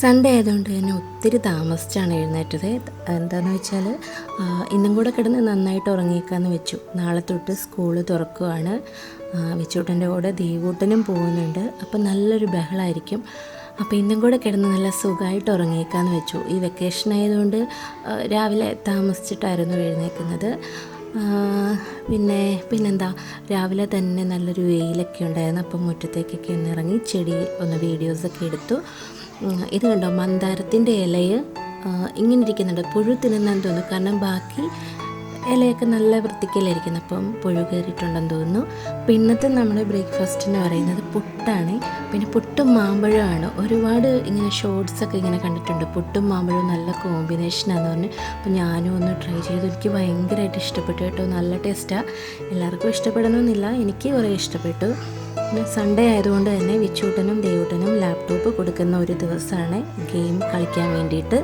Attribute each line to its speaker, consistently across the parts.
Speaker 1: Sunday ആയതുകൊണ്ട് തന്നെ ഒത്തിരി താമസിച്ചാണ് എഴുന്നേറ്റത്. എന്താണെന്ന് വെച്ചാൽ ഇന്നും കൂടെ കിടന്ന് നന്നായിട്ട് ഉറങ്ങിയേക്കാന്ന് വെച്ചു. നാളെ തൊട്ട് സ്കൂൾ തുറക്കുവാണ്. വെച്ചൂട്ടന്റെ കൂടെ ദേവൂട്ടനും പോകുന്നുണ്ട്. അപ്പം നല്ലൊരു ബഹളമായിരിക്കും അപ്പോൾ ഇന്നും കൂടെ കിടന്ന് നല്ല സുഖമായിട്ട് ഉറങ്ങിയേക്കാന്ന് വെച്ചു. ഈ വെക്കേഷൻ ആയതുകൊണ്ട് രാവിലെ താമസിച്ചിട്ടായിരുന്നു എഴുന്നേക്കുന്നത്. പിന്നെ പിന്നെന്താ? രാവിലെ തന്നെ നല്ലൊരു വെയിലൊക്കെ ഉണ്ടായിരുന്നു. അപ്പം മുറ്റത്തേക്കൊക്കെ ഒന്ന് ഇറങ്ങി ചെടി ഒന്ന് വീഡിയോസൊക്കെ എടുത്തു. ഇത് കണ്ടോ? മന്ദാരത്തിന്റെ ഇലയ് ആ, ഇങ്ങനെ ഇരിക്കുന്നുണ്ട് പുഴു തിന്നാൻ തോന്നുന്നു. കാരണം ബാക്കി ഇലയൊക്കെ നല്ല വൃത്തിക്കലായിരിക്കുന്നു അപ്പം പുഴു കയറിയിട്ടുണ്ടെന്ന് തോന്നുന്നു. അപ്പം നമ്മുടെ ബ്രേക്ക്ഫാസ്റ്റ് എന്ന് പറയുന്നത് പുട്ടാണ്. പിന്നെ പുട്ടും മാമ്പഴമാണ്. ഒരുപാട് ഇങ്ങനെ ഷോർട്സ് ഒക്കെ ഇങ്ങനെ കണ്ടിട്ടുണ്ട്. പുട്ടും മാമ്പഴവും നല്ല കോമ്പിനേഷനാന്ന് പറഞ്ഞു. അപ്പോൾ ഞാനും ഒന്ന് ട്രൈ ചെയ്തു. എനിക്ക് ഭയങ്കരമായിട്ട് ഇഷ്ടപ്പെട്ടു കേട്ടോ. നല്ല ടേസ്റ്റാണ് എല്ലാവർക്കും ഇഷ്ടപ്പെടണമെന്നില്ല എനിക്ക് കുറേ ഇഷ്ടപ്പെട്ടു. സൺഡേ ആയതുകൊണ്ട് തന്നെ വിച്ചൂട്ടനും ദേവൂട്ടനും ലാപ്ടോപ്പ് കൊടുക്കുന്ന ഒരു ദിവസമാണ് ഗെയിം കളിക്കാൻ വേണ്ടിയിട്ട്.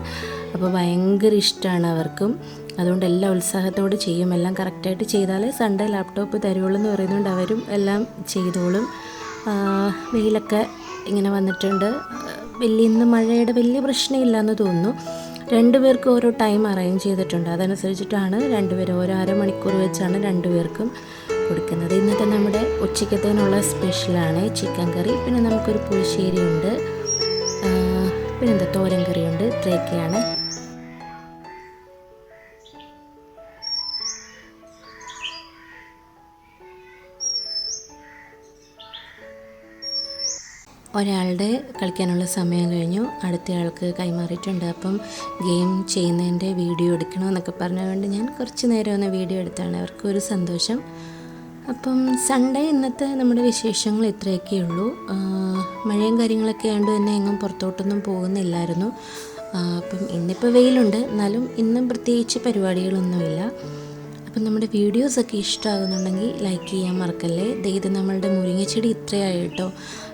Speaker 1: അപ്പോൾ ഭയങ്കര ഇഷ്ടമാണ് അവർക്കും. അതുകൊണ്ട് എല്ലാ ഉത്സാഹത്തോടെ ചെയ്യും. എല്ലാം കറക്റ്റായിട്ട് ചെയ്താലേ സൺഡേ ലാപ്ടോപ്പ് തരുള്ളൂ എന്ന് പറയുന്നതുകൊണ്ട് അവരും എല്ലാം ചെയ്തോളും. വെയിലൊക്കെ ഇങ്ങനെ വന്നിട്ടുണ്ട്. വലിയ ഇന്ന് മഴയുടെ വലിയ പ്രശ്നമില്ല എന്ന് തോന്നുന്നു രണ്ടുപേർക്കും ഓരോ ടൈം അറേഞ്ച് ചെയ്തിട്ടുണ്ട്. അതനുസരിച്ചിട്ടാണ് രണ്ടുപേരും. ഓരോ അരമണിക്കൂർ വെച്ചാണ് രണ്ടുപേർക്കും കൊടുക്കുന്നത്. ഇന്നത്തെ നമ്മുടെ ഉച്ചക്കത്തേനുള്ള സ്പെഷ്യലാണ് ചിക്കൻ കറി. പിന്നെ നമുക്കൊരു പുളിശ്ശേരി ഉണ്ട്. ആ, പിന്നെന്താ തോരൻ കറിയുണ്ട് ഇത്രയൊക്കെയാണ്. ഒരാളുടെ കളിക്കാനുള്ള സമയം കഴിഞ്ഞു. അടുത്തയാൾക്ക് കൈമാറിയിട്ടുണ്ട്. അപ്പം ഗെയിം ചെയ്യുന്നതിന്റെ വീഡിയോ എടുക്കണമെന്നൊക്കെ പറഞ്ഞതുകൊണ്ട് ഞാൻ കുറച്ച് നേരം ഒന്ന് വീഡിയോ എടുത്താണ്. അവർക്കൊരു സന്തോഷം. അപ്പം സൺഡേ ഇന്നത്തെ നമ്മുടെ വിശേഷങ്ങൾ ഇത്രയൊക്കെ ഉള്ളൂ മഴയും കാര്യങ്ങളൊക്കെ ആയതുകൊണ്ട് തന്നെ എങ്ങും പുറത്തോട്ടൊന്നും പോകുന്നില്ലായിരുന്നു. അപ്പം ഇന്നിപ്പോൾ വെയിലുണ്ട്. എന്നാലും ഇന്നും പ്രത്യേകിച്ച് പരിപാടികളൊന്നുമില്ല. അപ്പം നമ്മുടെ വീഡിയോസൊക്കെ ഇഷ്ടമാകുന്നുണ്ടെങ്കിൽ ലൈക്ക് ചെയ്യാൻ മറക്കല്ലേ? ഇത് നമ്മളുടെ മുരിങ്ങച്ചെടി ഇത്രയായി കേട്ടോ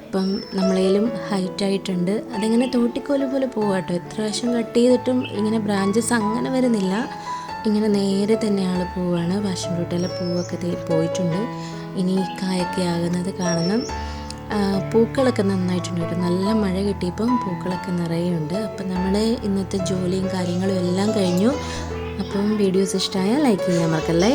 Speaker 1: അപ്പം നമ്മളേലും ഹൈറ്റ് ആയിട്ടുണ്ട്. അതിങ്ങനെ തോട്ടിക്കോൽ പോലെ പോകാം കേട്ടോ എത്ര പ്രാവശ്യം കട്ട് ചെയ്തിട്ടും ഇങ്ങനെ ബ്രാഞ്ചസ് അങ്ങനെ വരുന്നില്ല. ഇങ്ങനെ നേരെ തന്നെ ആൾ പോവാണ്. പാഷൻ ഫ്രൂട്ടിലെ പൂവൊക്കെ പോയിട്ടുണ്ട്. ഇനി കായൊക്കെ ആകുന്നത് കാണണം. പൂക്കളൊക്കെ നന്നായിട്ടുണ്ട് നല്ല മഴ കിട്ടിയപ്പം പൂക്കളൊക്കെ നിറയെ ഉണ്ട് അപ്പം നമ്മുടെ ഇന്നത്തെ ജോലിയും കാര്യങ്ങളും എല്ലാം കഴിഞ്ഞു. അപ്പം വീഡിയോസ് ഇഷ്ടമായാൽ ലൈക്ക് ചെയ്യാൻ മറക്കല്ലേ?